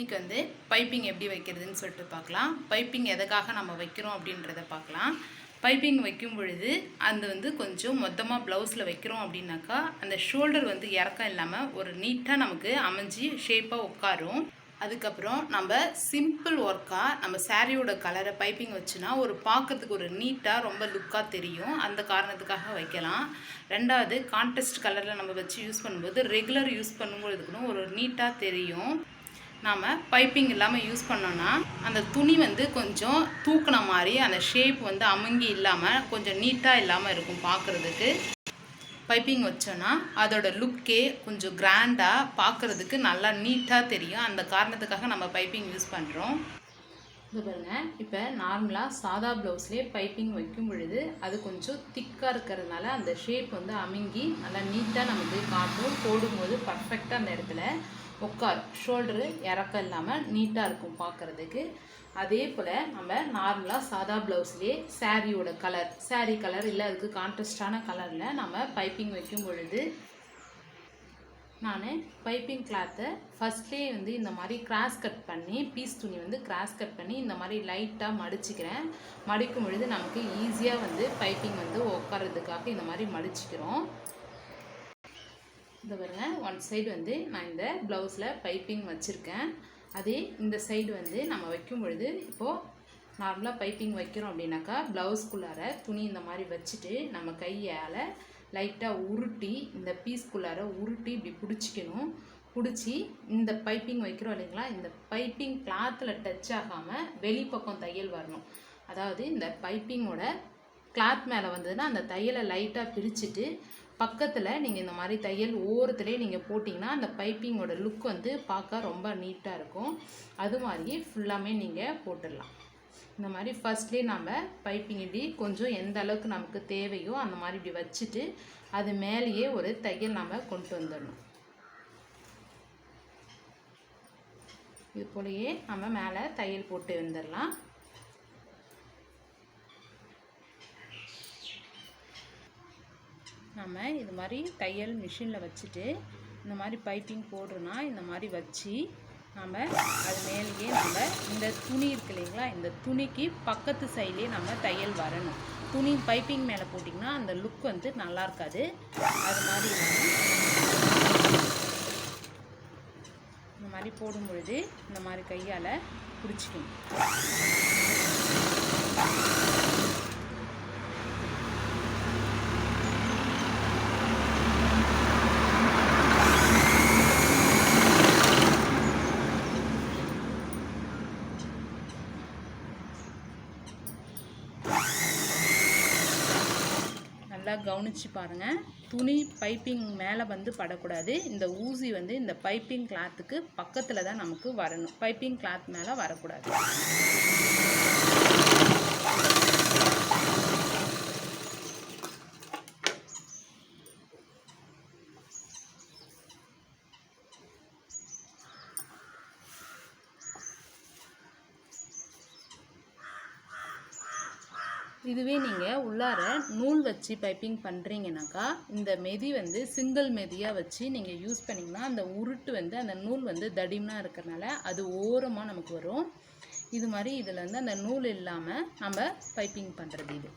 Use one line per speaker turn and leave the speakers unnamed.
இன்றைக்கி வந்து பைப்பிங் எப்படி வைக்கிறதுன்னு சொல்லிட்டு பார்க்கலாம். பைப்பிங் எதுக்காக நம்ம வைக்கிறோம் அப்படின்றத பார்க்கலாம். பைப்பிங் வைக்கும் பொழுது அது வந்து கொஞ்சம் மொத்தமாக ப்ளவுஸில் வைக்கிறோம் அப்படின்னாக்கா அந்த ஷோல்டர் வந்து இறக்கம் இல்லாமல் ஒரு நீட்டாக நமக்கு அமைஞ்சு ஷேப்பாக உட்காரும். அதுக்கப்புறம் நம்ம சிம்பிள் ஒர்க்காக நம்ம சாரியோட கலரை பைப்பிங் வச்சுனா ஒரு பார்க்கறதுக்கு ஒரு நீட்டாக ரொம்ப லுக்காக தெரியும். அந்த காரணத்துக்காக வைக்கலாம். ரெண்டாவது கான்டெஸ்ட் கலரில் நம்ம வச்சு யூஸ் பண்ணும்போது ரெகுலர் யூஸ் பண்ணும்போதுக்குன்னு ஒரு நீட்டாக தெரியும். நாம் பைப்பிங் இல்லாமல் யூஸ் பண்ணோன்னா அந்த துணி வந்து கொஞ்சம் தூக்குன மாதிரி அந்த ஷேப் வந்து அமுங்கி இல்லாமல் கொஞ்சம் நீட்டாக இல்லாமல் இருக்கும் பார்க்குறதுக்கு பைப்பிங் வச்சோன்னா அதோட லுக்கே கொஞ்சம் கிராண்டாக பார்க்குறதுக்கு நல்லா நீட்டாக தெரியும். அந்த காரணத்துக்காக நம்ம பைப்பிங் யூஸ் பண்ணுறோம் இது பாருங்கள் இப்போ நார்மலாக சாதா ப்ளவுஸ்லேயே பைப்பிங் வைக்கும் பொழுது அது கொஞ்சம் திக்காக இருக்கிறதுனால அந்த ஷேப் வந்து அமுங்கி நல்லா நீட்டாக நமக்கு காட்டும் போடும்போது பர்ஃபெக்டாக அந்த இடத்துல உட்கார். ஷோல்டரு இறக்கம் இல்லாமல் நீட்டாக இருக்கும் பார்க்குறதுக்கு அதே போல் நம்ம நார்மலாக சாதா ப்ளவுஸ்லேயே சாரியோட கலர் சாரீ கலர் இல்லை அதுக்கு கான்ட்ராஸ்டான கலரில் நம்ம பைப்பிங் வைக்கும் பொழுது நான் பைப்பிங் கிளாத்தை ஃபஸ்ட்லேயே வந்து இந்த மாதிரி கிராஸ் கட் பண்ணி பீஸ் துணி வந்து கிராஸ் கட் பண்ணி இந்த மாதிரி லைட்டாக மடிச்சுக்கிறேன். மடிக்கும் பொழுது நமக்கு ஈஸியாக வந்து பைப்பிங் வந்து உட்காரதுக்காக இந்த மாதிரி மடிச்சிக்கிறோம். இந்த பாருங்க. ஒன் சைடு வந்து நான் இந்த ப்ளவுஸில் பைப்பிங் வச்சுருக்கேன். அதே இந்த சைடு வந்து நம்ம வைக்கும் பொழுது இப்போது நார்மலாக பைப்பிங் வைக்கிறோம் அப்படின்னாக்கா ப்ளவுஸ்குள்ளார துணி இந்த மாதிரி வச்சுட்டு நம்ம கையால் லைட்டாக உருட்டி இந்த பீஸ்குள்ளார உருட்டி இப்படி பிடிச்சிக்கணும். பிடிச்சி இந்த பைப்பிங் வைக்கிறோம் இல்லைங்களா? இந்த பைப்பிங் கிளாத்தில் டச் ஆகாமல் வெளிப்பக்கம் தையல் வரணும். அதாவது இந்த பைப்பிங்கோட கிளாத் மேலே வந்ததுன்னா அந்த தையலை லைட்டாக பிரிச்சுட்டு பக்கத்தில் நீங்கள் இந்த மாதிரி தையல் ஓரத்துலேயே நீங்கள் போட்டிங்கன்னா அந்த பைப்பிங்கோட லுக் வந்து பார்க்க ரொம்ப நீட்டாக இருக்கும். அது மாதிரி ஃபுல்லாமே நீங்கள் போட்டுடலாம். இந்த மாதிரி ஃபஸ்ட்லேயே நம்ம பைப்பிங் இப்படி கொஞ்சம் எந்த அளவுக்கு நமக்கு தேவையோ அந்த மாதிரி இப்படி வச்சுட்டு அது மேலேயே ஒரு தையல் நம்ம கொண்டு வந்துடணும். இது போலயே நம்ம மேலே தையல் போட்டு வந்துடலாம். நம்ம இது மாதிரி தையல் மிஷினில் வச்சுட்டு இந்த மாதிரி பைப்பிங் போடுறோன்னா இந்த மாதிரி வச்சு நம்ம அது மேலேயே நம்ம இந்த துணி இருக்கு இல்லைங்களா இந்த துணிக்கு பக்கத்து சைட்லேயே நம்ம தையல் வரணும். துணி பைப்பிங் மேலே போட்டிங்கன்னா அந்த லுக் வந்து நல்லா இருக்காது. அது மாதிரி இந்த மாதிரி போடும் பொழுது இந்த மாதிரி கையால் பிடிச்சிக்கணும். நல்லா கவனிச்சு பாருங்கள் துணி பைப்பிங் மேலே வந்து படக்கூடாது. இந்த ஊசி வந்து இந்த பைப்பிங் கிளாத்துக்கு பக்கத்தில் தான் நமக்கு வரணும். பைப்பிங் கிளாத் மேலே வரக்கூடாது. இதுவே நீங்கள் உள்ளார நூல் வச்சு பைப்பிங் பண்ணுறீங்கனாக்கா இந்த மெதி வந்து சிங்கிள் மெதியாக வச்சு நீங்கள் யூஸ் பண்ணிங்கன்னா அந்த உருட்டு வந்து அந்த நூல் வந்து தடிமனாக இருக்கிறனால அது ஓரமாக நமக்கு வரும். இது மாதிரி இதில் வந்து அந்த நூல் இல்லாமல் நம்ம பைப்பிங் பண்ணுறது இது.